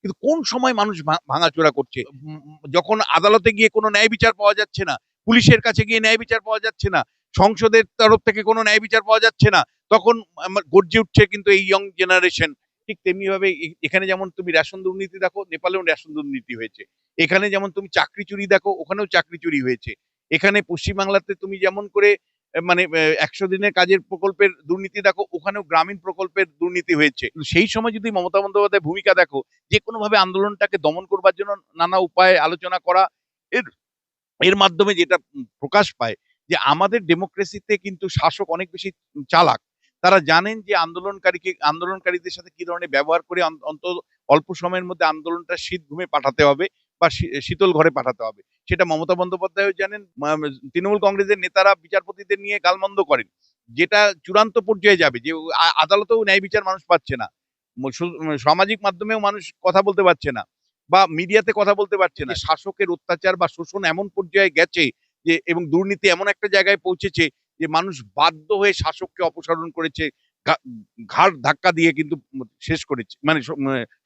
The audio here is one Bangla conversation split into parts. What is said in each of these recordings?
কিন্তু কোন সময় মানুষ ভাঙাচোরা করছে? যখন আদালতে গিয়ে কোনো ন্যায় বিচার পাওয়া যাচ্ছে না, পুলিশের কাছে গিয়ে ন্যায় বিচার পাওয়া যাচ্ছে না, সংসদের তরফ থেকে কোনো ন্যায় বিচার পাওয়া যাচ্ছে না, তখন গর্জে উঠছে কিন্তু এই ইয়ং জেনারেশন ঠিক তেমনি ভাবে এখানে যেমন তুমি রেশন দুর্নীতি দেখো, নেপালেও রেশন দুর্নীতি হয়েছে। এখানে যেমন তুমি চাকরি চুরি দেখো, ওখানেও চাকরি চুরি হয়েছে। এখানে পশ্চিমবাংলাতে তুমি যেমন করে মানে একশো দিনের কাজের প্রকল্পের দুর্নীতি দেখো, ওখানেও গ্রামীণ প্রকল্পের দুর্নীতি হয়েছে। সেই সময় যদি মমতা বন্দ্যোপাধ্যায় ভূমিকা দেখো, যে কোনো ভাবে আন্দোলনটাকে দমন করবার জন্য নানা উপায়ে আলোচনা করা, এর এর মাধ্যমে যেটা প্রকাশ পায়, যে আমাদের ডেমোক্রেসিতে কিন্তু শাসক অনেক বেশি চালাক। তারা জানেন যে আন্দোলনকারীকে, আন্দোলনকারীদের সাথে কি ধরনের ব্যবহার করে অন্ত- অন্তত অল্প সময়ের মধ্যে আন্দোলনটা শীত ঘুমে পাঠাতে হবে বা শীতল ঘরে পাঠাতে হবে। সেটা মমতা বন্দ্যোপাধ্যায়ও জানেন তৃণমূল কংগ্রেসের নেতারা বিচারপতিদের নিয়ে গালমন্দ করেন। যেটা চূড়ান্ত পর্যায়ে যাবে, যে আদালতেও ন্যায় বিচার মানুষ পাচ্ছে না। সামাজিক মাধ্যমেও মানুষ কথা বলতে পারছে না, বা মিডিয়াতে কথা বলতে পারছে না। শাসকের অত্যাচার বা শোষণ এমন পর্যায়ে গেছে যে, এবং দুর্নীতি এমন একটা জায়গায় পৌঁছেছে যে, মানুষ বাধ্য হয়ে শাসককে অপসারণ করেছে ঘাড় ধাক্কা দিয়ে কিন্তু শেষ করেছে মানে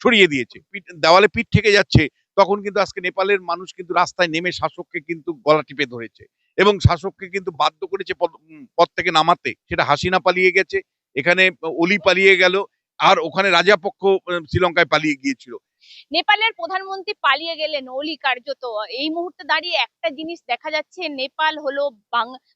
সরিয়ে দিয়েছে। দেওয়ালে পিঠ থেকে যাচ্ছে তখন কিন্তু আজকে নেপালের মানুষ কিন্তু রাস্তায় নেমে শাসককে কিন্তু গলা টিপে ধরেছে এবং শাসককে কিন্তু বাধ্য করেছে পদ- থেকে নামাতে। সেটা হাসিনা পালিয়ে গেছে, এখানে অলি পালিয়ে গেল, আর ওখানে রাজাপক্ষ শ্রীলঙ্কায় পালিয়ে গিয়েছিল। নেপালের প্রধানমন্ত্রী পালিয়ে গেলেন অলি কার্যত এই মুহূর্তে দাঁড়িয়ে একটা জিনিস দেখা যাচ্ছে, নেপাল হলো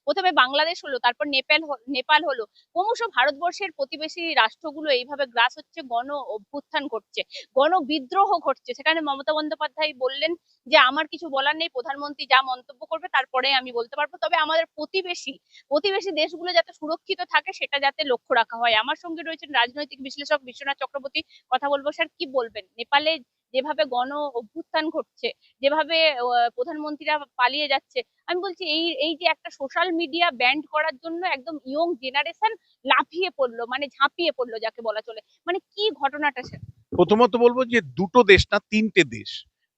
প্রথমে বাংলাদেশ হলো, তারপর নেপাল নেপাল হলো। ক্রমশ ভারতবর্ষের প্রতিবেশী রাষ্ট্রগুলো এইভাবে গ্রাস হচ্ছে, গণ অভ্যুত্থান ঘটছে, গণ বিদ্রোহ ঘটছে। সেখানে মমতা বন্দ্যোপাধ্যায় বললেন যে, আমার কিছু বলার নেই, প্রধানমন্ত্রী যা মন্তব্য করবে তারপরে আমি বলতে পারব। তবে আমাদের প্রতিবেশী প্রতিবেশী দেশগুলো যাতে সুরক্ষিত থাকে, সেটা যাতে লক্ষ্য রাখা হয়। আমার সঙ্গে রয়েছেন রাজনৈতিক বিশ্লেষক বিশ্বনাথ চক্রবর্তী। কথা বলব, স্যার, কি বলবেন? নেপালে যেভাবে গণ অভ্যুত্থান ঘটছে, যেভাবে প্রধানমন্ত্রীরা পালিয়ে যাচ্ছে, আমি বলছি এই এই যে একটা সোশ্যাল মিডিয়া ব্যান্ড করার জন্য একদম ইয়ং জেনারেশন লাফিয়ে পড়ল মানে ঝাঁপিয়ে পড়ল যাকে বলা চলে। মানে কি ঘটনাটা স্যার প্রথমত বলব যে দুটো দেশ না, তিনটে দেশ।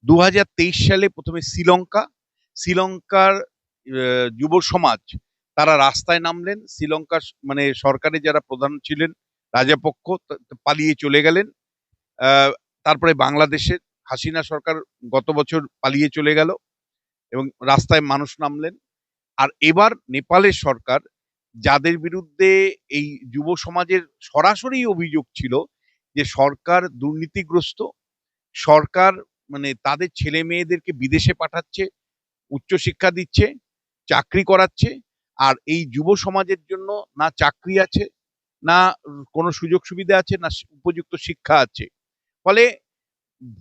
দু হাজার তেইশ সালে প্রথমে শ্রীলঙ্কা, শ্রীলঙ্কার যুব সমাজ, তারা রাস্তায় নামলেন, শ্রীলঙ্কার মানে সরকারে যারা প্রধান ছিলেন, রাজাপক্ষ পালিয়ে চলে গেলেন। তারপরে বাংলাদেশের হাসিনা সরকার গত বছর পালিয়ে চলে গেল এবং রাস্তায় মানুষ নামলেন। আর এবার নেপালের সরকার, যাদের বিরুদ্ধে এই যুব সমাজের সরাসরি অভিযোগ ছিল যে সরকার দুর্নীতিগ্রস্ত, সরকার মানে তাদের ছেলে মেয়েদেরকে বিদেশে পাঠাচ্ছে, উচ্চশিক্ষা দিচ্ছে, চাকরি করাচ্ছে, আর এই যুব সমাজের জন্য না চাকরি আছে, না কোনো সুযোগ সুবিধা আছে, না উপযুক্ত শিক্ষা আছে। ফলে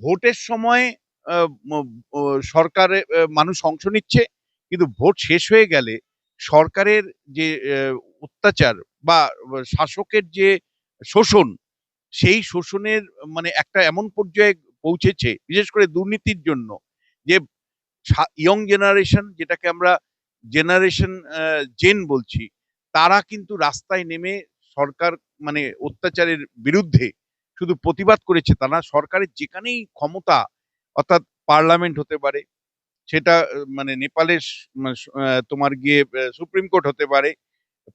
ভোটের সময় সরকারে মানুষ অংশ নিচ্ছে, কিন্তু ভোট শেষ হয়ে গেলে সরকারের যে অত্যাচার বা শাসকের যে শোষণ, সেই শোষণের মানে একটা এমন পর্যায়ে পৌঁছেছে, বিশেষ করে দুর্নীতির জন্য, যে ইয়ং জেনারেশন যেটাকে আমরা জেনারেশন জেন বলছি, তারা কিন্তু রাস্তায় নেমে সরকার মানে অত্যাচারের বিরুদ্ধে শুধু প্রতিবাদ করেছে তা না, সরকারের যেখানেই ক্ষমতা, অর্থাৎ পার্লামেন্ট হতে পারে, সেটা মানে নেপালের মানে তোমার গিয়ে সুপ্রিম কোর্ট হতে পারে,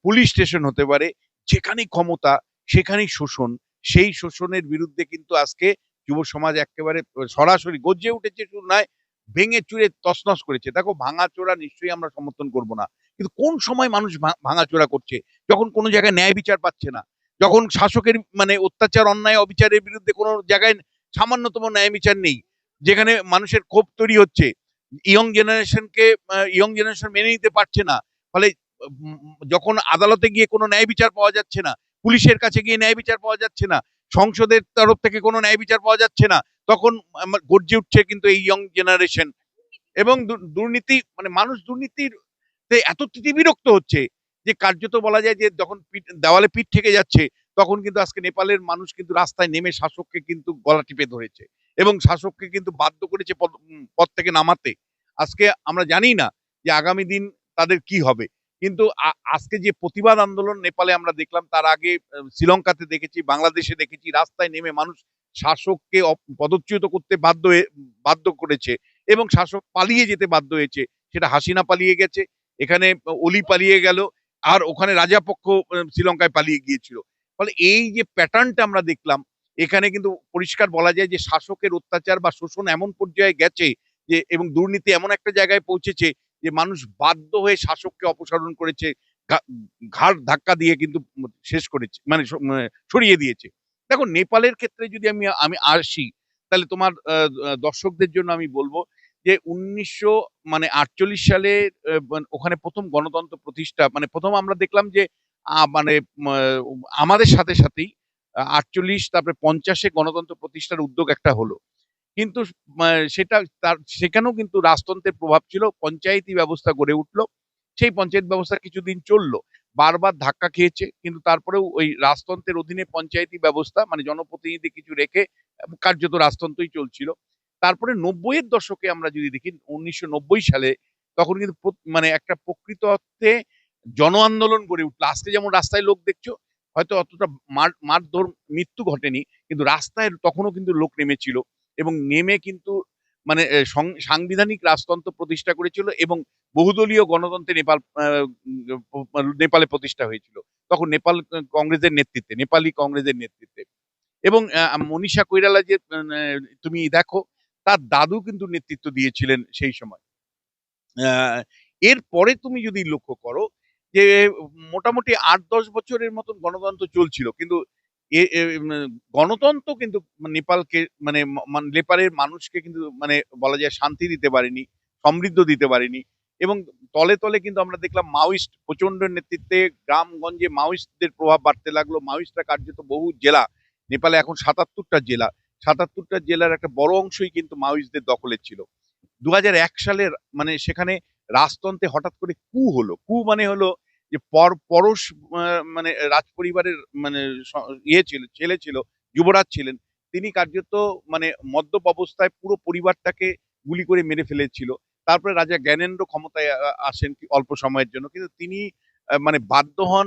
পুলিশ স্টেশন হতে পারে, যেখানেই ক্ষমতা, সেখানেই শোষণ, সেই শোষণের বিরুদ্ধে কিন্তু আজকে যুব সমাজ একেবারে সরাসরি গজ্জে উঠেছে, শুধু নয়, ভেঙে চুরে তছনছ করেছে। দেখো, ভাঙাচোরা নিশ্চয়ই আমরা সমর্থন করব না। কিন্তু কোন সময় মানুষ ভাঙাচোরা করছে? যখন কোনো জায়গায় ন্যায় বিচার পাচ্ছে না। যখন শাসকের মানে অত্যাচার, অন্যায়, অবিচারের বিরুদ্ধে কোনো জায়গায় সামান্যতম ন্যায় বিচার নেই, যেখানে মানুষের ক্ষোভ তৈরি হচ্ছে ইয়ং জেনারেশনকে ইয়ং জেনারেশন মেনে নিতে পারছে না, ফলে যখন আদালতে গিয়ে কোনো ন্যায় বিচার পাওয়া যাচ্ছে না, পুলিশের কাছে গিয়ে ন্যায় বিচার পাওয়া যাচ্ছে না, সংসদের তরফ থেকে কোনো ন্যায় বিচার পাওয়া যাচ্ছে না, তখন গর্জে উঠছে কিন্তু এই ইয়ং জেনারেশন এবং দুর্নীতি মানে মানুষ দুর্নীতির এত বিরক্ত হচ্ছে যে কার্যত বলা যায় যে যখন পিঠ- দেওয়ালে পিঠ থেকে যাচ্ছে, তখন কিন্তু আজকে নেপালের মানুষ কিন্তু রাস্তায় নেমে শাসককে কিন্তু গলা টিপে ধরেছে এবং শাসককে কিন্তু বাধ্য করেছে পদ থেকে নামাতে। আজকে আমরা জানি না যে আগামী দিন তাদের কি হবে। কিন্তু আজকে যে প্রতিবাদ আন্দোলন নেপালে আমরা দেখলাম, তার আগে শ্রীলঙ্কাতে দেখেছি, বাংলাদেশে দেখেছি, রাস্তায় নেমে মানুষ শাসককে পদচ্যুত করতে বাধ্য বাধ্য করেছে এবং শাসক পালিয়ে যেতে বাধ্য হয়েছে। সেটা হাসিনা পালিয়ে গেছে, এখানে অলি পালিয়ে গেল আর ওখানে রাজাপক্ষ শ্রীলঙ্কায় পালিয়ে গিয়েছিল। ফলে এই যে প্যাটার্নটা আমরা দেখলাম, এখানে কিন্তু পরিষ্কার বলা যায় যে শাসকের অত্যাচার বা শোষণ এমন পর্যায়ে গেছে যে, এবং দুর্নীতি এমন একটা জায়গায় পৌঁছেছে যে মানুষ বাধ্য হয়ে শাসককে অপসারণ করেছে ঘাড় ধাক্কা দিয়ে কিন্তু শেষ করেছে মানে মানে সরিয়ে দিয়েছে। দেখো, নেপালের ক্ষেত্রে যদি আমি আমি আসি, তাহলে তোমার দর্শকদের জন্য আমি বলব যে উনিশশো মানে আটচল্লিশ সালে ওখানে প্রথম গণতন্ত্র প্রতিষ্ঠা মানে প্রথম আমরা দেখলাম যে মানে আমাদের সাথে সাথেই আটচল্লিশ, তারপরে পঞ্চাশে গণতন্ত্র প্রতিষ্ঠার উদ্যোগ একটা হলো। কিন্তু সেটা তার, সেখানেও কিন্তু রাজতন্ত্রের প্রভাব ছিল, পঞ্চায়েতি ব্যবস্থা গড়ে উঠল, সেই পঞ্চায়েত ব্যবস্থা কিছুদিন চলল, বারবার ধাক্কা খেয়েছে, কিন্তু তারপরেও ওই রাজতন্ত্রের অধীনে পঞ্চায়েতি ব্যবস্থা মানে জনপ্রতিনিধি কিছু রেখে, কার্যত রাজতন্ত্রই চলছিল। তারপরে নব্বইয়ের দশকে আমরা যদি দেখি, উনিশশো নব্বই সালে তখন কিন্তু মানে একটা প্রকৃত অর্থে জন আন্দোলন গড়ে উঠল। আজকে যেমন রাস্তায় লোক দেখছ, হয়তো অতটা মার, মারধর মৃত্যু ঘটেনি, কিন্তু রাস্তায় তখনও কিন্তু লোক নেমেছিল এবং নেমে কিন্তু মানে সাংবিধানিক রাজতন্ত্র প্রতিষ্ঠা করেছিল এবং বহুদলীয় গণতন্ত্রে নেপাল নেপালে প্রতিষ্ঠা হয়েছিল। তখন নেপাল কংগ্রেসের নেতৃত্বে, নেপালি কংগ্রেসের নেতৃত্বে। এবং মনীষা কৈরালা যে তুমি দেখো তার দাদু কিন্তু নেতৃত্ব দিয়েছিলেন সেই সময়। এরপরে তুমি যদি লক্ষ্য করো যে, মোটামুটি আট দশ বছরের মতন গণতন্ত্র চলছিল। কিন্তু গণতন্ত্র কিন্তু নেপালকে মানে নেপালের মানুষকে কিন্তু মানে বলা যায় শান্তি দিতে পারেনি, সমৃদ্ধ দিতে পারেনি। এবং তলে তলে কিন্তু আমরা দেখলাম মাওইস্ট প্রচণ্ড নেতৃত্বে গ্রামগঞ্জে মাওইস্টদের প্রভাব বাড়তে লাগল। মাওইস্টরা কার্যত বহু জেলা, নেপালে এখন সাতাত্তরটা জেলা। সাতাত্তরটা জেলার একটা বড় অংশই কিন্তু মাওইস্টদের দখলে ছিল। দু সালের মানে সেখানে রাজতন্ত্রে হঠাৎ করে কু হলো। কু মানে হলো যে পর, পরশ মানে রাজ পরিবারের মানে ইয়ে ছিল, ছেলে ছিল, যুবরাজ ছিলেন। তিনি কার্যত মানে মদ্যপ অবস্থায় পুরো পরিবারটাকে গুলি করে মেরে ফেলেছিল। তারপরে রাজা জ্ঞানেন্দ্র ক্ষমতায় আসেন কি অল্প সময়ের জন্য। কিন্তু তিনি মানে বাধ্য হন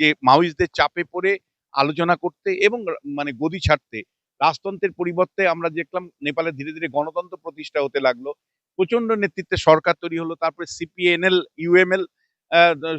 যে মাওইস্টদের চাপে পড়ে আলোচনা করতে এবং মানে গদি ছাড়তে। রাজতন্ত্রের পরিবর্তে আমরা দেখলাম নেপালে ধীরে ধীরে গণতন্ত্র প্রতিষ্ঠা হতে লাগল। প্রচণ্ড নেতৃত্বে সরকার তৈরি হলো, তারপরে সিপিএনএল ইউএমএল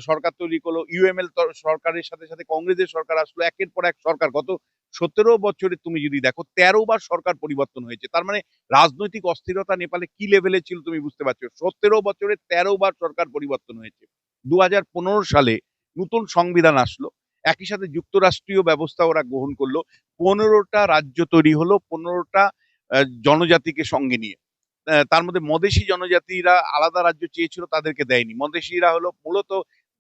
সরকার তৈরি করল। ইউএমএল সরকারের সাথে সাথে কংগ্রেসের সরকার আসলো। একের পর এক সরকার। গত সতেরো বছরে তুমি যদি দেখো, তেরো বার সরকার পরিবর্তন হয়েছে। তার মানে রাজনৈতিক অস্থিরতা নেপালে কি লেভেলে ছিল তুমি বুঝতে পারছ? সতেরো বছরে তেরো বার সরকার পরিবর্তন হয়েছে। দু হাজার পনেরো সালে নতুন সংবিধান আসলো। একই সাথে যুক্তরাষ্ট্রীয় ব্যবস্থা ওরা গ্রহণ করল। পনেরোটা রাজ্য তৈরি হলো, পনেরোটা জনজাতিকে সঙ্গে নিয়ে। তার মধ্যে মদেশি জনজাতিরা আলাদা রাজ্য চেয়েছিল, তাদেরকে দেয়নি। মদেশিরা হলো মূলত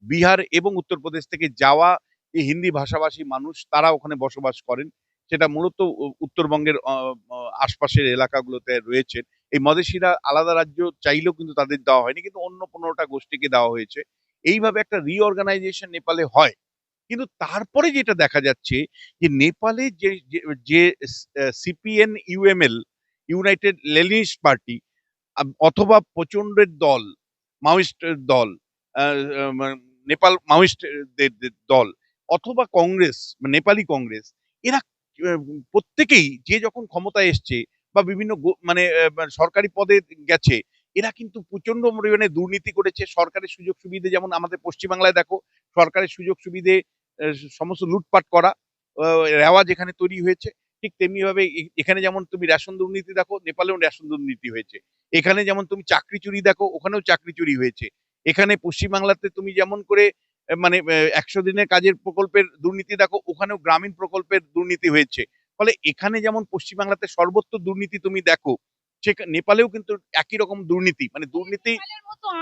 বিহার এবং উত্তরপ্রদেশ থেকে যাওয়া এই হিন্দি ভাষাভাষী মানুষ, তারা ওখানে বসবাস করেন। সেটা মূলত উত্তরবঙ্গের আশপাশের এলাকাগুলোতে রয়েছে। এই মদেশিরা আলাদা রাজ্য চাইলেও কিন্তু তাদের দেওয়া হয়নি, কিন্তু অন্য পনেরোটা গোষ্ঠীকে দেওয়া হয়েছে। এইভাবে একটা রিঅর্গানাইজেশন নেপালে হয়। কিন্তু তারপরে যেটা দেখা যাচ্ছে যে নেপালে যে, যে- C P N U M L United Leninist party অথবা প্রচন্ডের দল, মাওয়িস্টের দল নেপাল মাওয়িস্টদের দল, অথবা কংগ্রেস নেপালি কংগ্রেস, এরা প্রত্যেকেই যে যখন ক্ষমতায় এসছে বা বিভিন্ন মানে মানে সরকারি পদে গেছে, এরা কিন্তু প্রচণ্ড পরিমাণে দুর্নীতি করেছে, সরকারের সুযোগ সুবিধে যেমন আমাদের পশ্চিমবাংলায় দেখো সরকারের সুযোগ সুবিধে সমস্ত লুটপাট করা রেওয়াজ এখানে তৈরি হয়েছে। ঠিক তেমনি ভাবে এখানে যেমন তুমি রেশন দুর্নীতি দেখো, নেপালেও রেশন দুর্নীতি হয়েছে। এখানে যেমন তুমি চাকরি চুরি দেখো, ওখানেও চাকরি চুরি হয়েছে। এখানে পশ্চিমবাংলাতে তুমি যেমন করে মানে একশো দিনের কাজের প্রকল্পের দুর্নীতি দেখো, ওখানেও গ্রামীণ প্রকল্পের দুর্নীতি হয়েছে। ফলে এখানে যেমন পশ্চিমবাংলাতে সর্বত্র দুর্নীতি তুমি দেখো নেপালেও কিন্তু একই রকম দুর্নীতি মানে দুর্নীতি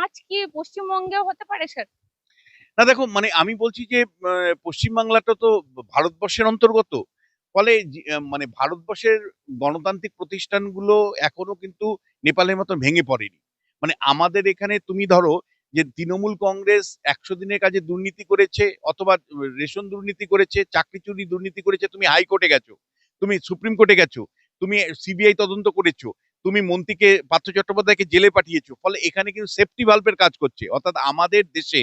আজকে পশ্চিমবঙ্গেও হতে পারে, স্যার? না, দেখো মানে আমি বলছি যে পশ্চিমবাংলাটা তো ভারতবর্ষের অন্তর্গত। ফলে মানে ভারতবর্ষের গণতান্ত্রিক প্রতিষ্ঠানগুলো এখনও কিন্তু নেপালের মতো ভেঙে পড়েনি। মানে আমাদের এখানে তুমি ধরো যে, তৃণমূল কংগ্রেস একশো দিনের কাজে দুর্নীতি করেছে, অথবা রেশন দুর্নীতি করেছে, চাকরি চুরি দুর্নীতি করেছে, তুমি হাইকোর্টে গেছো, তুমি সুপ্রিম কোর্টে গেছো, তুমি সিবিআই তদন্ত করেছ, তুমি মন্ত্রীকে পার্থ চট্টোপাধ্যায়কে জেলে পাঠিয়েছো, ফলে এখানে কিন্তু সেফটি ভাল্বের কাজ করছে। অর্থাৎ আমাদের দেশে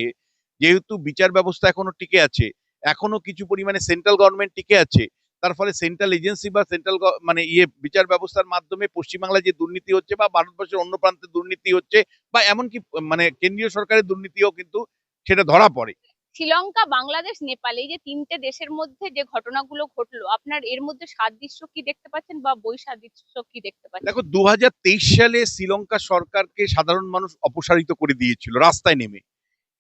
যেহেতু বিচার ব্যবস্থা এখনও টিকে আছে এখনও কিছু পরিমাণে সেন্ট্রাল গভর্নমেন্ট টিকে আছে তার ফলে সেন্ট্রাল এজেন্সি বা সেন্ট্রাল মানে ইয়ে বিচার ব্যবস্থার মাধ্যমে পশ্চিমবাংলায় যে দুর্নীতি হচ্ছে বা ভারতবর্ষের অন্য প্রান্তে দুর্নীতি হচ্ছে বা এমনকি মানে কেন্দ্রীয় সরকারের দুর্নীতিও কিন্তু সেটা ধরা পড়ে। শ্রীলঙ্কা বাংলাদেশ নেপাল এই যে তিনটে দেশের মধ্যে যে ঘটনাগুলো ঘটলো আপনার এর মধ্যে সাদৃশ্য কি দেখতে পাচ্ছেন বা বৈসাদৃশ্য কি দেখতে পাচ্ছেন? দেখো দু হাজার তেইশ সালে শ্রীলঙ্কা সরকারকে সাধারণ মানুষ অপসারিত করে দিয়েছিল রাস্তায় নেমে।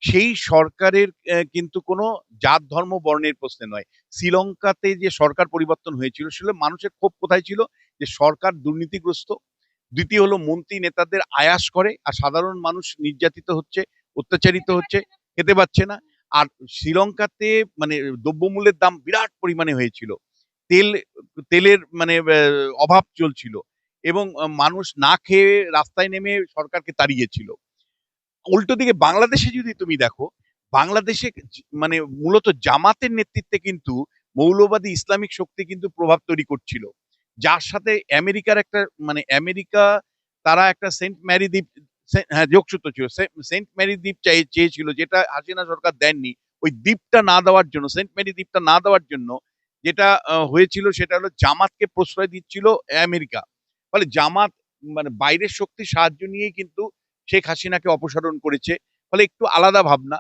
সেই সরকারের কিন্তু কোনো জাত, ধর্ম, বর্ণের প্রশ্নে নয়। শ্রীলঙ্কাতে যে সরকার পরিবর্তন হয়েছিল, সেগুলো মানুষের ক্ষোভ কোথায় ছিল? যে সরকার দুর্নীতিগ্রস্ত, দ্বিতীয় হলো মন্ত্রী নেতাদের আয়াস করে, আর সাধারণ মানুষ নির্যাতিত হচ্ছে, অত্যাচারিত হচ্ছে, খেতে পাচ্ছে না। আর শ্রীলঙ্কাতে মানে দ্রব্যমূল্যের দাম বিরাট পরিমাণে হয়েছিল। তেল, তেলের মানে অভাব চলছিল এবং মানুষ না খেয়ে রাস্তায় নেমে সরকারকে তাড়িয়েছিল। উল্টো দিকে বাংলাদেশে যদি তুমি দেখো, বাংলাদেশে মানে মূলত জামাতের নেতৃত্বে কিন্তু মৌলবাদী ইসলামিক শক্তি কিন্তু প্রভাব তৈরি করছিল। যার সাথে আমেরিকার একটা মানে আমেরিকা তারা একটা সেন্ট ম্যারি দ্বীপ হ্যাঁ যোগসূত্র ছিল। সেন্ট ম্যারি দ্বীপ চাই, চেয়েছিল যেটা হাসিনা সরকার দেননি, ওই দ্বীপটা না দেওয়ার জন্য, সেন্ট ম্যারি দ্বীপটা না দেওয়ার জন্য যেটা হয়েছিল সেটা হলো জামাতকে প্রশ্রয় দিচ্ছিল আমেরিকা। ফলে জামাত মানে বাইরের শক্তির সাহায্য নিয়েই কিন্তু শেখ হাসিনাকে অপসারণ করেছে, ফলে একটু আলাদা ভাবনা।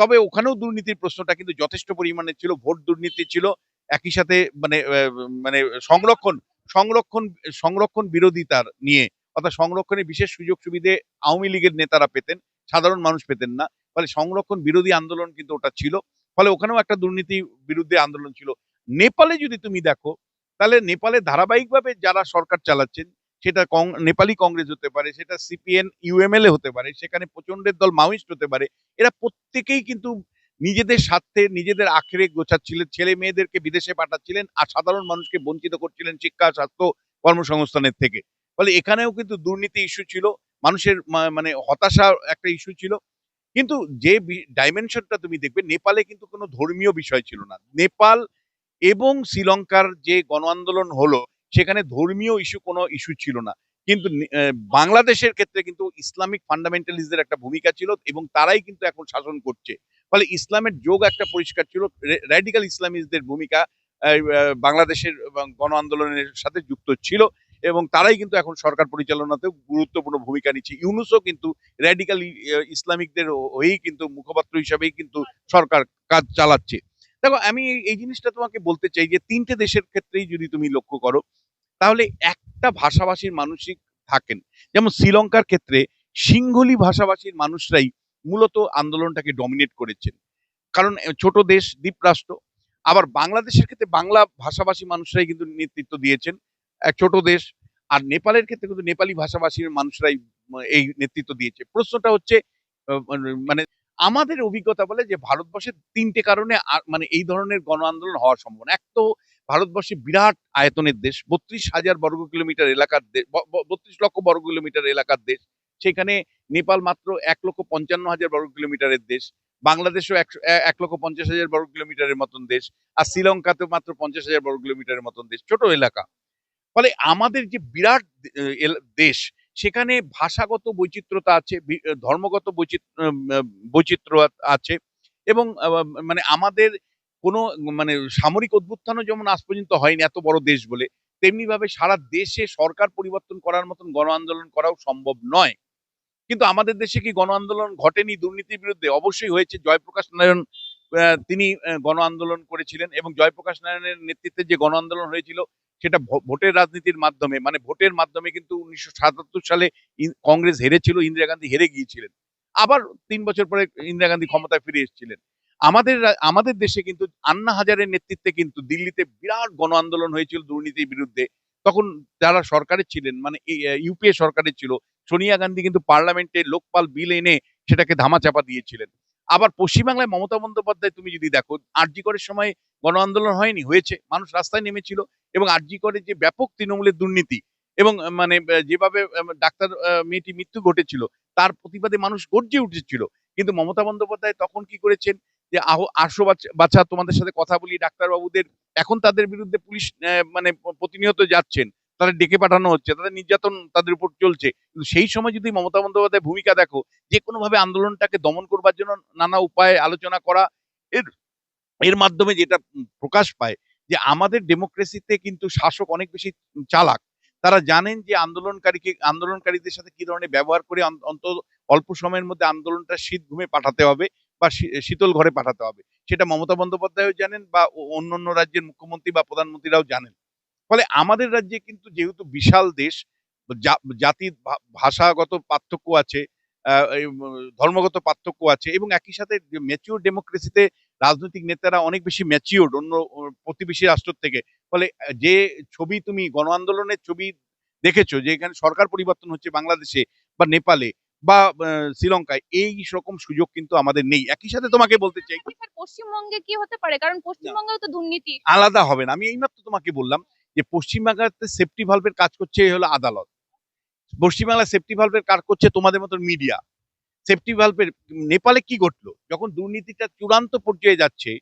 তবে ওখানেও দুর্নীতির প্রশ্নটা কিন্তু যথেষ্ট পরিমাণে ছিল, ভোট দুর্নীতি ছিল, একই সাথে মানে মানে সংরক্ষণ সংরক্ষণ সংরক্ষণ বিরোধিতার নিয়ে, অর্থাৎ সংরক্ষণের বিশেষ সুযোগ সুবিধে আওয়ামী লীগের নেতারা পেতেন, সাধারণ মানুষ পেতেন না, ফলে সংরক্ষণ বিরোধী আন্দোলন কিন্তু ওটা ছিল, ফলে ওখানেও একটা দুর্নীতি বিরুদ্ধে আন্দোলন ছিল। নেপালে যদি তুমি দেখো, তাহলে নেপালে ধারাবাহিকভাবে যারা সরকার চালাচ্ছেন সেটা নেপালি কংগ্রেস হতে পারে, সেটা সিপিএন ইউএমএলএ হতে পারে, সেখানে প্রচন্ডের দল মাওয়িস্ট হতে পারে, এরা প্রত্যেকেই কিন্তু নিজেদের স্বার্থে, নিজেদের আখেরে গোছাচ্ছিলেন, ছেলে মেয়েদেরকে বিদেশে পাঠাচ্ছিলেন আর সাধারণ মানুষকে বঞ্চিত করছিলেন শিক্ষা, স্বাস্থ্য কর্মসংস্থানের থেকে। ফলে এখানেও কিন্তু দুর্নীতি ইস্যু ছিল, মানুষের মানে হতাশা একটা ইস্যু ছিল। কিন্তু যে ডাইমেনশনটা তুমি দেখবে, নেপালে কিন্তু কোনো ধর্মীয় বিষয় ছিল না। নেপাল এবং শ্রীলঙ্কার যে গণ আন্দোলন হলো সেখানে ধর্মীয় ইস্যু কোনো ইস্যু ছিল না। কিন্তু বাংলাদেশের ক্ষেত্রে কিন্তু ইসলামিক ফান্ডামেন্টালিস্টদের একটা ভূমিকা ছিল এবং তারাই কিন্তু এখন শাসন করছে। ফলে ইসলামের যোগ একটা পরিষ্কার ছিল। র্যাডিক্যাল ইসলামিস্টদের ভূমিকা বাংলাদেশের গণ আন্দোলনের সাথে যুক্ত ছিল এবং তারাই কিন্তু এখন সরকার পরিচালনাতেও গুরুত্বপূর্ণ ভূমিকা নিচ্ছে। ইউনুসও কিন্তু র্যাডিক্যাল ইসলামিকদের হয়েই কিন্তু মুখপাত্র হিসাবেই কিন্তু সরকার কাজ চালাচ্ছে। দেখো, আমি এই- জিনিসটা তোমাকে বলতে চাই যে, তিনটে দেশের ক্ষেত্রেই যদি তুমি লক্ষ্য করো, তাহলে একটা ভাষাভাষীর মানুষই থাকেন। যেমন শ্রীলঙ্কার ক্ষেত্রে সিংহলি ভাষাভাষীর মানুষরাই মূলত আন্দোলনটাকে ডমিনেট করেছেন। কারণ ছোট দেশ, দ্বীপরাষ্ট্র। আবার বাংলাদেশের ক্ষেত্রে বাংলা ভাষাভাষী মানুষরাই কিন্তু নেতৃত্ব দিয়েছেন এক ছোট দেশ। আর নেপালের ক্ষেত্রে কিন্তু নেপালি ভাষাভাষীর মানুষরাই এই নেতৃত্ব দিয়েছে। প্রশ্নটা হচ্ছে মানে আমাদের অভিজ্ঞতা বলে যে ভারতবর্ষের তিনটে কারণে মানে এই ধরনের গণ আন্দোলন হওয়ার সম্ভাবনা। এক তো ভারতবর্ষে বিরাট আয়তনের দেশ, বত্রিশ হাজার বর্গ কিলোমিটার এলাকার দেশ বত্রিশ লক্ষ বর্গ কিলোমিটার এলাকার দেশ। সেখানে নেপাল মাত্র এক লক্ষ পঞ্চান্ন হাজার বর্গ কিলোমিটারের দেশ, বাংলাদেশও এক লক্ষ পঞ্চাশ হাজার বর্গ কিলোমিটারের মতন দেশ, আর শ্রীলঙ্কাতে মাত্র পঞ্চাশ হাজার বর্গ কিলোমিটারের মতন দেশ। ছোট এলাকা। ফলে আমাদের যে বিরাট দেশ সেখানে ভাষাগত বৈচিত্র্যতা আছে ধর্মগত বৈচিত্র্য আছে এবং মানে আমাদের কোনো মানে সামরিক অভ্যুত্থানও যেমন আজ পর্যন্ত হয়নি, এত বড় দেশ বলে তেমনি ভাবে সারা দেশে সরকার পরিবর্তন করার মতন গণ আন্দোলন করাও সম্ভব নয়। কিন্তু আমাদের দেশে কি গণ আন্দোলন ঘটেনি দুর্নীতির বিরুদ্ধে? অবশ্যই হয়েছে। জয়প্রকাশ নারায়ণ তিনি গণ আন্দোলন করেছিলেন এবং জয়প্রকাশ নারায়ণের নেতৃত্বে যে গণ আন্দোলন হয়েছিল সেটা ভোটের রাজনীতির মাধ্যমে মানে ভোটের মাধ্যমে কিন্তু উনিশশো সাতাত্তর সালে কংগ্রেস হেরেছিল, ইন্দিরা গান্ধী হেরে গিয়েছিলেন। আবার তিন বছর পরে ইন্দিরা গান্ধী ক্ষমতায় ফিরে এসেছিলেন। আমাদের আমাদের দেশে কিন্তু আন্না হাজারের নেতৃত্বে কিন্তু দিল্লিতে বিরাট গণ আন্দোলন হয়েছিল দুর্নীতির বিরুদ্ধে। তখন যারা সরকারে ছিলেন মানে ইউপিএ সরকারে ছিল, সোনিয়া গান্ধী কিন্তু পার্লামেন্টে লোকপাল বিল এনে সেটাকে ধামাচাপা দিয়েছিলেন। আবার পশ্চিমবাংলায় মমতা বন্দ্যোপাধ্যায়, তুমি যদি দেখো, আরজি করের সময় গণ আন্দোলন হয়নি, হয়েছে, মানুষ রাস্তায় নেমেছিল। এবং আরজি করে যে ব্যাপক তৃণমূলের দুর্নীতি এবং মানে যেভাবে ডাক্তার মেয়েটি মৃত্যু ঘটেছিল, তার প্রতিবাদে মানুষ গর্জে উঠেছিল। কিন্তু মমতা বন্দ্যোপাধ্যায় তখন কি করেছেন যে, আহ আসো বাচ্চা- তোমাদের সাথে কথা বলি, ডাক্তারবাবুদের, এখন তাদের বিরুদ্ধে পুলিশ মানে প্রতিনিয়ত যাচ্ছেন, তাদের ডেকে পাঠানো হচ্ছে, তাদের নির্যাতন তাদের উপর চলছে। কিন্তু সেই সময় যদি মমতা বন্দ্যোপাধ্যায় ভূমিকা দেখো, যে কোনো ভাবে আন্দোলনটাকে দমন করবার জন্য নানা উপায়ে আলোচনা করা, এর এর মাধ্যমে যেটা প্রকাশ পায় যে আমাদের ডেমোক্রেসিতে কিন্তু শাসক অনেক বেশি চালাক। তারা জানেন যে আন্দোলনকারীকে, আন্দোলনকারীদের সাথে কি ধরনের ব্যবহার করে অন্ত- অন্তত অল্প সময়ের মধ্যে আন্দোলনটা শীত ঘুমে পাঠাতে হবে বা শীতল ঘরে পাঠাতে হবে। সেটা মমতা বন্দ্যোপাধ্যায়ও জানেন বা অন্য অন্য রাজ্যের মুখ্যমন্ত্রী বা প্রধানমন্ত্রীরাও জানেন। ফলে আমাদের রাজ্যে কিন্তু যেহেতু বিশাল দেশ, জা- জাতি ভাষাগত পার্থক্য আছে ধর্মগত পার্থক্য আছে এবং একই সাথে ম্যাচিওর ডেমোক্রেসিতে রাজনৈতিক নেতারা অনেক বেশি ম্যাচিওর অন্য প্রতিবেশী রাষ্ট্র থেকে। ফলে যে ছবি তুমি গণ আন্দোলনের ছবি দেখেছ যে এখানে সরকার পরিবর্তন হচ্ছে বাংলাদেশে বা নেপালে বা শ্রীলঙ্কায় এই রকম সুযোগ কিন্তু আমাদের নেই। একই সাথে তোমাকে বলতে চাই পশ্চিমবঙ্গে কি হতে পারে? কারণ পশ্চিমবঙ্গেও তো দুর্নীতি। আলাদা হবে না। আমি এইমাত্র তোমাকে বললাম যে পশ্চিমবাংলাতে সেফটি ভালভের কাজ করছে এই হলো আদালত। পশ্চিমবাংলা সেফটি ভালভের কাজ করছে তোমাদের মতন মিডিয়া সেফটি ভালভের নেপালে কি ঘটলো? যখন দুর্নীতিটা চূড়ান্ত পর্যায়ে যাচ্ছে,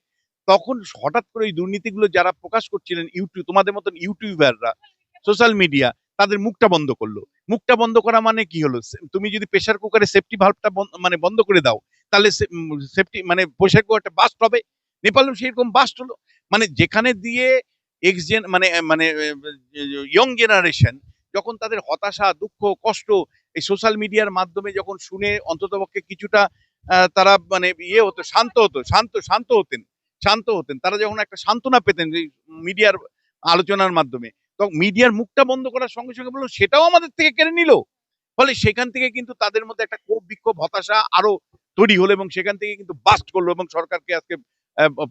তখন হঠাৎ করে এই দুর্নীতিগুলো যারা প্রকাশ করছিলেন ইউটিউব তোমাদের মতন ইউটিউবাররা সোশ্যাল মিডিয়া তাদের মুখটা বন্ধ করল। মুখটা বন্ধ করা মানে কি হলো? তুমি যদি প্রেসার কুকারে সেফটি ভালভটা মানে বন্ধ করে দাও, তাহলে সেফটি মানে প্রেসার কুকারটা বাস্ট হবে। নেপালেও সেরকম বাস্ট হলো। মানে যেখানে দিয়ে এক্স জেন মানে মানে ইয়ং জেনারেশন যখন তাদের হতাশা, দুঃখ, কষ্ট এই সোশ্যাল মিডিয়ার মাধ্যমে যখন শুনে অন্ততপক্ষে কিছুটা তারা মানে ইয়ে হতো, শান্ত হতো, শান্ত শান্ত হতেন শান্ত হতেন। তারা যখন একটা সান্ত্বনা পেতেন মিডিয়ার আলোচনার মাধ্যমে, তখন মিডিয়ার মুখটা বন্ধ করার সঙ্গে সঙ্গে বলল, সেটাও আমাদের থেকে কেড়ে নিল। ফলে সেখান থেকে কিন্তু তাদের মধ্যে একটা ক্ষোভ, বিক্ষোভ, হতাশা আরও তৈরি হলো এবং সেখান থেকে কিন্তু বাস্ট করল এবং সরকারকে আজকে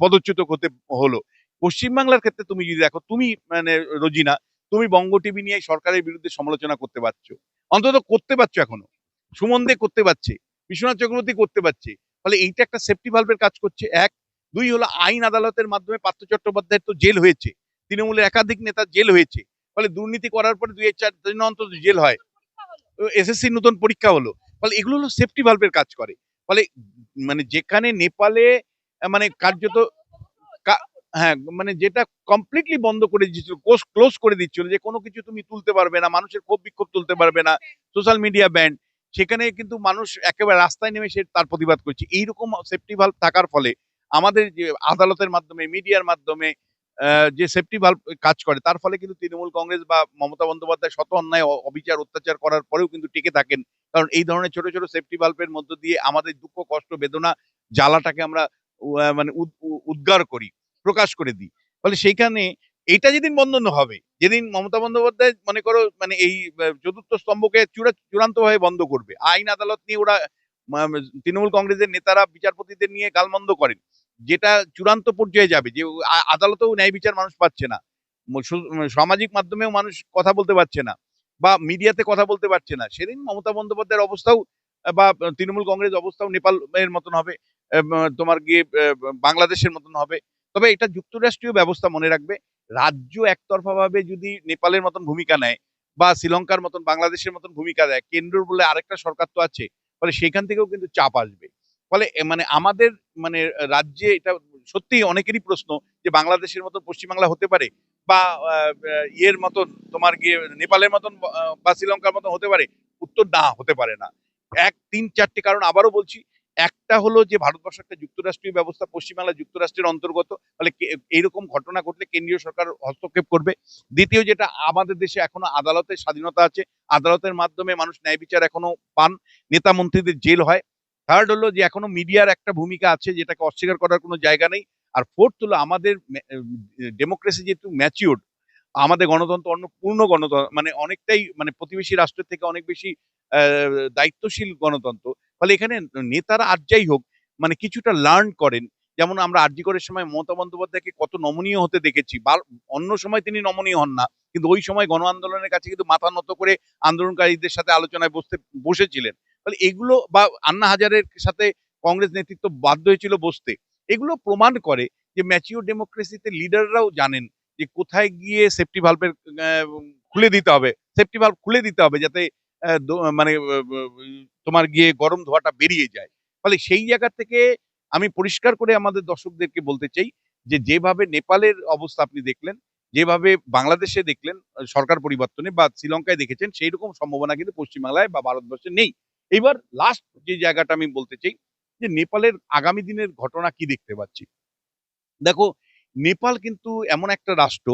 পদচ্যুত করতে হলো। পশ্চিমবাংলার ক্ষেত্রে তুমি যদি দেখো, তুমি মানে রোজিনা, তুমি বঙ্গ টিভি নিয়ে সরকারের বিরুদ্ধে সমালোচনা করতে পারছ। অন্তত করতে পারছ এখনও। সুমন দে করতে পারছে বিশ্বনাথ চক্রবর্তী করতে পারছে। ফলে এইটা একটা সেফটি ভালভের কাজ করছে। এক দুই হলো আইন আদালতের মাধ্যমে পার্থ চট্টোপাধ্যায়ের তো জেল হয়েছে। তৃণমূলের একাধিক নেতা জেল হয়েছে। ফলে দুর্নীতি করার পরে দুই চার দিন অন্তত জেল হয়। এসএসসি নতুন পরীক্ষা হলো। ফলে এগুলো হলো সেফটি ভালভের কাজ করে। ফলে মানে যেখানে নেপালে মানে কার্যত হ্যাঁ মানে যেটা কমপ্লিটলি বন্ধ করে দিচ্ছিল কোর্স ক্লোজ করে দিচ্ছিল যে কোনো কিছু তুমি তুলতে পারবে না, মানুষের ক্ষোভ বিক্ষোভ তুলতে পারবে না সোশ্যাল মিডিয়া ব্যান্ড সেখানে কিন্তু মানুষ একেবারে রাস্তায় নেমে সে তার প্রতিবাদ করছে। এইরকম সেফটি ভাল্ব থাকার ফলে আমাদের যে আদালতের মাধ্যমে মিডিয়ার মাধ্যমে যে সেফটি ভাল্ব কাজ করে, তার ফলে কিন্তু তৃণমূল কংগ্রেস বা মমতা বন্দ্যোপাধ্যায় শত অন্যায় অবিচার, অত্যাচার করার পরেও কিন্তু টিকে থাকেন। কারণ এই ধরনের ছোট ছোট সেফটি ভাল্বের মধ্য দিয়ে আমাদের দুঃখ, কষ্ট, বেদনা, জ্বালাটাকে আমরা মানে উদ্গার করি। প্রকাশ করে দিই। ফলে সেইখানে এইটা যেদিন বন্ধ না হবে, যেদিন মমতা বন্দ্যোপাধ্যায় মনে করো মানে এই চতুর্থ স্তম্ভকে চূড়া, চূড়ান্তভাবে বন্ধ করবে, আইন, আদালত নিয়ে ওরা তৃণমূল কংগ্রেসের নেতারা, বিচারপতিদের নিয়ে গালমন্দ করেন। যেটা চূড়ান্ত পর্যায়ে যাবে, যে আদালতেও ন্যায় বিচার মানুষ পাচ্ছে না। সামাজিক মাধ্যমেও মানুষ কথা বলতে পারছে না, বা মিডিয়াতে কথা বলতে পারছে না। সেদিন মমতা বন্দ্যোপাধ্যায়ের অবস্থাও, বা তৃণমূল কংগ্রেস অবস্থাও নেপাল এর মতন হবে তোমার গিয়ে বাংলাদেশের মতন হবে। তবে এটা যুক্তরাষ্ট্রীয় ব্যবস্থা মনে রাখবে। রাজ্য একতরফা ভাবে যদি নেপালের মতন ভূমিকা নেয় বা শ্রীলঙ্কার মতন, বাংলাদেশের মতন ভূমিকা দেয় কেন্দ্র বলে আরেকটা সরকার তো আছে, ফলে সেখান থেকেও কিন্তু চাপ আসবে। ফলে মানে আমাদের মানে রাজ্যে এটা সত্যি অনেকেরই প্রশ্ন যে বাংলাদেশের মতন পশ্চিমবাংলা হতে পারে বা ইয়ের মতন তোমার গিয়ে নেপালের মতন বা শ্রীলঙ্কার মতন হতে পারে, উত্তর না, হতে পারে না। এক, তিন, চারটি কারণ আবারও বলছি একটা হলো যে ভারতবর্ষ একটা যুক্তরাষ্ট্রীয় ব্যবস্থা, পশ্চিমবাংলা যুক্তরাষ্ট্রের অন্তর্গত ফলে এইরকম ঘটনা ঘটলে কেন্দ্রীয় সরকার হস্তক্ষেপ করবে। দ্বিতীয় যেটা, আমাদের দেশে এখনও আদালতের স্বাধীনতা আছে। আদালতের মাধ্যমে মানুষ ন্যায় বিচার এখনও পান, নেতা মন্ত্রীদের জেল হয়। থার্ড হলো যে এখনও মিডিয়ার একটা ভূমিকা আছে, যেটাকে অস্বীকার করার কোনো জায়গা নেই। আর ফোর্থ হলো আমাদের ডেমোক্রেসি যেহেতু ম্যাচিওর আমাদের গণতন্ত্র অন্য, পূর্ণ গণতন্ত্র মানে অনেকটাই মানে প্রতিবেশী রাষ্ট্রের থেকে অনেক বেশি দায়িত্বশীল গণতন্ত্র ফলে এখানে নেতারা আর যাই হোক মানে কিছুটা লার্ন করেন। যেমন আমরা আরজি করার সময় মমতা বন্দ্যোপাধ্যায়কে কত নমনীয় হতে দেখেছি। অন্য সময় তিনি নমনীয় হন না, কিন্তু ওই সময় গণ আন্দোলনের কাছে কিন্তু মাথা নত করে আন্দোলনকারীদের সাথে আলোচনায় বসতে, বসেছিলেন। ফলে এগুলো বা আন্না হাজারের সাথে কংগ্রেস নেতৃত্ব বাধ্য হয়েছিল বসতে। এগুলো প্রমাণ করে যে ম্যাচিওর ডেমোক্রেসিতে লিডাররাও জানেন যে কোথায় গিয়ে সেফটি ভালভের খুলে দিতে হবে। সেফটি ভালভ খুলে দিতে হবে যাতে মানে তোমার গিয়ে গরম ধোয়াটা বেরিয়ে যায়। ফলে সেই জায়গা থেকে আমি পরিষ্কার করে আমাদের দর্শকদেরকে বলতে চাই যে, যেভাবে নেপালের অবস্থা আপনি দেখলেন, যেভাবে বাংলাদেশে দেখলেন সরকার পরিবর্তনে বা শ্রীলঙ্কায় দেখেছেন সেই রকম সম্ভাবনা কিন্তু পশ্চিমবাংলায় বা ভারতবর্ষে নেই। এবার লাস্ট যে জায়গাটা আমি বলতে চাই যে, নেপালের আগামী দিনের ঘটনা কি দেখতে পাচ্ছি? দেখো, নেপাল কিন্তু এমন একটা রাষ্ট্র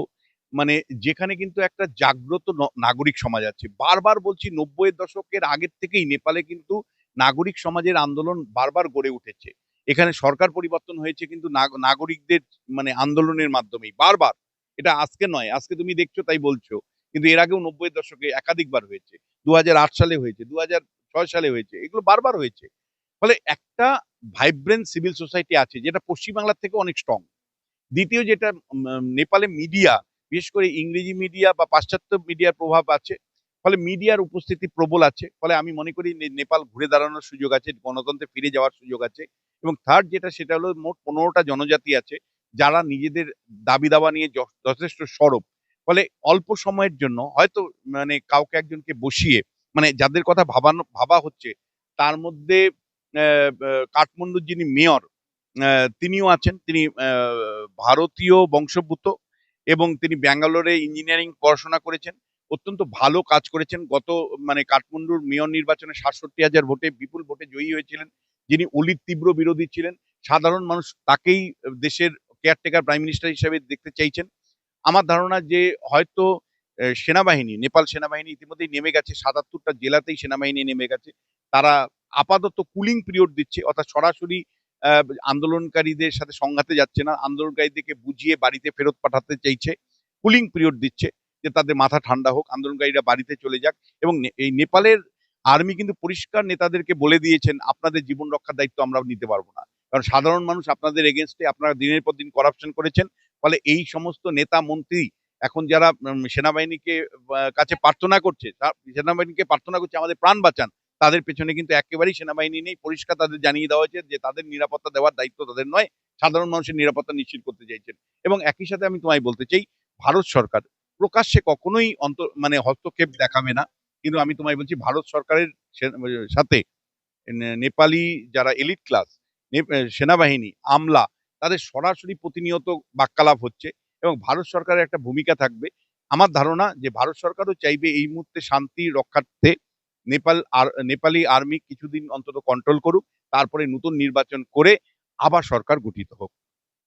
মানে যেখানে কিন্তু একটা জাগ্রত নাগরিক সমাজ আছে। বারবার বলছি নব্বইয়ের দশকের আগের থেকেই নেপালে কিন্তু নাগরিক সমাজের আন্দোলন বারবার গড়ে উঠেছে। এখানে সরকার পরিবর্তন হয়েছে কিন্তু নাগরিকদের মানে আন্দোলনের মাধ্যমেই। বারবার। এটা আজকে নয়, আজকে তুমি দেখছ তাই বলছো। কিন্তু এর আগেও নব্বই দশকে একাধিকবার হয়েছে। দু হাজার আট সালে হয়েছে দু সালে হয়েছে, এগুলো বারবার হয়েছে। ফলে একটা ভাইব্রেন্ট সিভিল সোসাইটি আছে যেটা পশ্চিমবাংলার থেকে অনেক স্ট্রং দ্বিতীয় যেটা নেপালে মিডিয়া বিশেষ করে ইংরেজি মিডিয়া বা পাশ্চাত্য মিডিয়ার প্রভাব আছে, ফলে মিডিয়ার উপস্থিতি প্রবল আছে, ফলে আমি মনে করি নেপাল ঘুরে দাঁড়ানোর সুযোগ আছে, গণতন্ত্রে ফিরে যাওয়ার সুযোগ আছে, এবং থার্ড যেটা সেটা হলো মোট পনেরোটা জনজাতি আছে, যারা নিজেদের দাবি দাবা নিয়ে যথেষ্ট সরব। ফলে অল্প সময়ের জন্য হয়তো মানে কাউকে একজনকে বসিয়ে মানে যাদের কথা ভাবানো ভাবা হচ্ছে, তার মধ্যে কাঠমান্ডুর যিনি মেয়র তিনিও আছেন, তিনি ভারতীয় বংশোদ্ভূত এবং তিনি ব্যাঙ্গালোরে ইঞ্জিনিয়ারিং পড়াশোনা করেছেন। অত্যন্ত ভালো কাজ করেছেন। গত মানে কাঠমান্ডুর মেয়র নির্বাচনে সাতষট্টি হাজার ভোটে, বিপুল ভোটে জয়ী হয়েছিলেন। যিনি অলির তীব্র বিরোধী ছিলেন। সাধারণ মানুষ তাকেই দেশের কেয়ারটেকার প্রাইম মিনিস্টার হিসেবে দেখতে চাইছেন। আমার ধারণা যে, হয়তো সেনাবাহিনী, নেপাল সেনাবাহিনী ইতিমধ্যেই নেমে গেছে। সাতাত্তরটা জেলাতেই সেনাবাহিনী নেমে গেছে। তারা আপাতত কুলিং পিরিয়ড দিচ্ছে, অর্থাৎ সরাসরি আন্দোলনকারীদের সাথে সংঘাতে যাচ্ছে না। আন্দোলনকারীদেরকে বুঝিয়ে বাড়িতে ফেরত পাঠাতে চাইছে, কুলিং পিরিয়ড দিচ্ছে যে তাদের মাথা ঠান্ডা হোক, আন্দোলনকারীরা বাড়িতে চলে যাক এবং এই নেপালের আর্মি কিন্তু পরিষ্কার নেতাদেরকে বলে দিয়েছেন, আপনাদের জীবন রক্ষার দায়িত্ব আমরা নিতে পারব না। কারণ সাধারণ মানুষ আপনাদের এগেনস্টে আপনারা দিনের পর দিন করাপশন করেছেন, ফলে এই সমস্ত নেতা, মন্ত্রী এখন যারা সেনাবাহিনীকে কাছে প্রার্থনা করছে সেনাবাহিনীকে প্রার্থনা করছে, আমাদের প্রাণ বাঁচান। তাদের পেছনে কিন্তু একেবারেই সেনাবাহিনী নেই। পরিষ্কার তাদের জানিয়ে দেওয়া হয়েছে যে তাদের নিরাপত্তা দেওয়ার দায়িত্ব তাদের নয়, সাধারণ মানুষের নিরাপত্তা নিশ্চিত করতে চাইছেন। এবং একই সাথে আমি তোমায় বলতে চাই, ভারত সরকার প্রকাশ্যে কখনোই অন্ত মানে হস্তক্ষেপ দেখাবে না। কিন্তু আমি তোমায় বলছি, ভারত সরকারের সাথে নেপালি যারা এলিট ক্লাস সেনাবাহিনী, আমলা, তাদের সরাসরি প্রতিনিয়ত বাক্যালাপ হচ্ছে এবং ভারত সরকারের একটা ভূমিকা থাকবে। আমার ধারণা যে ভারত সরকারও চাইবে এই মুহূর্তে শান্তি, রক্ষার্থে নেপাল আর, নেপালি আর্মি কিছুদিন অন্তত কন্ট্রোল করুক, তারপরে নতুন নির্বাচন করে আবার সরকার গঠিত হোক।